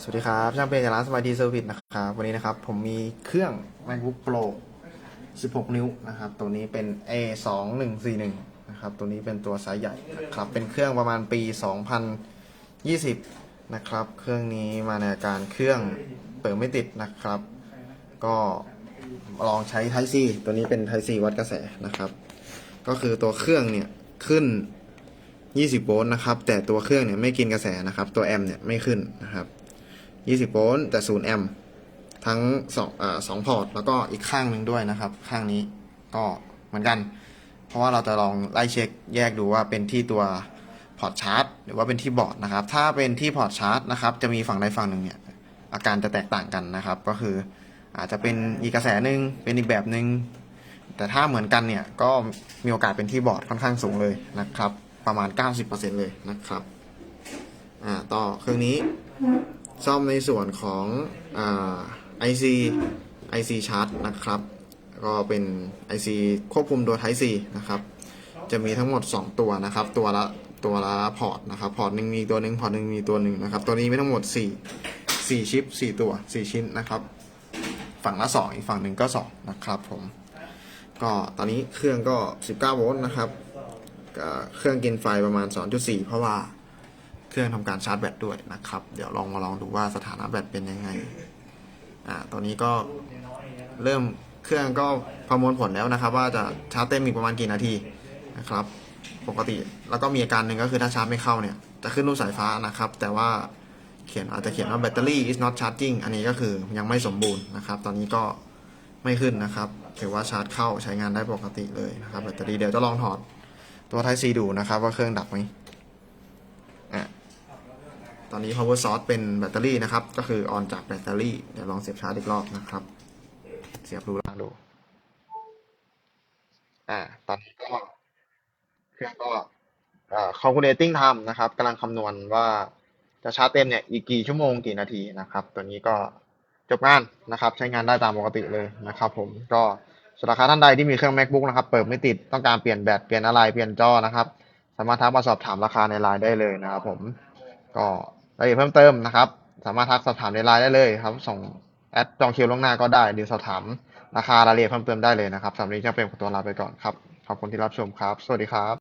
สวัสดีครับช่างเป็นจากร้านสมาร์ทดีเซอร์วิสนะครับวันนี้นะครับ ผมมีเครื่อง MacBook Pro 16 นิ้วนะครับ ตัวนี้เป็น A 2 1 4 1 นะครับ ตัวนี้เป็นตัวไซส์ใหญ่นะครับ เป็นเครื่องประมาณปี 2020 นะครับ เครื่องนี้มาในอาการเครื่องเปิดไม่ติดนะครับ ก็ลองใช้ Type C ตัวนี้เป็น Type C วัดกระแสนะครับ ก็คือตัวเครื่องเนี่ยขึ้น20 โวลต์นะครับ แต่ตัวเครื่องเนี่ยไม่กินกระแสนะครับ ตัวแอมป์เนี่ยไม่ขึ้นนะครับ 20 โวลต์แต่0แอมป์ทั้ง2อ่าสองพอร์ตแล้วก็อีกข้างหนึ่งด้วยนะครับ ข้างนี้ก็เหมือนกัน เพราะว่าเราจะลองไล่เช็คแยกดูว่าเป็นที่ตัวพอร์ตชาร์จหรือว่าเป็นที่บอร์ดนะครับ ถ้าเป็นที่พอร์ตชาร์จนะครับ จะมีฝั่งใดฝั่งหนึ่งเนี่ยอาการจะแตกต่างกันนะครับ ก็คืออาจจะเป็นอีกกระแสหนึ่งเป็นอีกแบบหนึ่งแต่ถ้าเหมือนกันเนี่ยก็มีโอกาสเป็นที่บอร์ดค่อนข้างสูงเลยนะครับ ประมาณ 90%เลยนะครับ อ่า ต่อเครื่องนี้ ซ่อมในส่วนของไอ่า IC IC chart นะครับ ก็เป็น IC ควบคุมโดย Type C นะครับ จะมีทั้งหมด 2 ตัวนะครับ ตัวละตัวละพอร์ตนะครับ พอร์ตหนึ่งมีตัวหนึ่งพอร์ตหนึ่งมีตัวหนึ่งนะครับ ตัวนี้มีทั้งหมด 4 4 ชิป 4 ตัว 4 ชิ้นนะครับ ฝั่งละ 2 อีกฝั่งหนึ่งก็ 2 นะครับผม ก็ตอนนี้เครื่องก็ 19 โวลต์นะครับ เครื่องกินไฟประมาณ 2.4 เพราะว่า รื่องทำการชาร์จแบตด้วยนะครับ เดี๋ยวลองมาลองดูว่าสถานะแบตเป็นยังไง อ่า ตอนนี้ก็เริ่มเครื่องก็ประมวลผลแล้วนะครับ ว่าจะชาร์จเต็มอีกประมาณกี่นาทีนะครับ ปกติแล้วก็มีอาการหนึ่งก็คือถ้าชาร์จไม่เข้าเนี่ยจะขึ้นรูปสายฟ้านะครับ แต่ว่าเขียนอาจจะเขียนว่า battery is not charging อันนี้ก็คือยังไม่สมบูรณ์นะครับ ตอนนี้ก็ไม่ขึ้นนะครับถือว่าชาร์จเข้าใช้งานได้ปกติเลยนะครับแบตเตอรี่เดี๋ยวจะลองถอดตัว Type C ดูนะครับ ว่าเครื่องดับไหม ตอนนี้ power source เป็นแบตเตอรี่นะครับ ก็คือออนจากแบตเตอรี่ เดี๋ยวลองเสียบชาร์จอีกรอบนะครับ เสียบดูลองดู อ่า ตอนนี้ก็เครื่องก็อ่า calculating time นะครับกำลังคำนวณว่าจะชาร์จเต็มเนี่ยอีกกี่ชั่วโมงกี่นาทีนะครับ ตัวนี้ก็จบงานนะครับ ใช้งานได้ตามปกติเลยนะครับผมก็สำหรับท่านใดที่มีเครื่อง macbook นะครับ เปิดไม่ติดต้องการเปลี่ยนแบตเปลี่ยนอะไรเปลี่ยนจอนะครับ สามารถทักมาสอบถามราคาในไลน์ได้เลยนะครับผมก็ รายละเอียดเพิ่มเติมนะครับ สามารถทักสอบถามในไลน์ได้เลยครับ ส่งแอดจองคิวล่วงหน้าก็ได้หรือสอบถามราคารายละเอียดเพิ่มเติมได้เลยนะครับสำหรับวันนี้จะเป็นขอตัวลาไปก่อนครับ ขอบคุณที่รับชมครับ สวัสดีครับ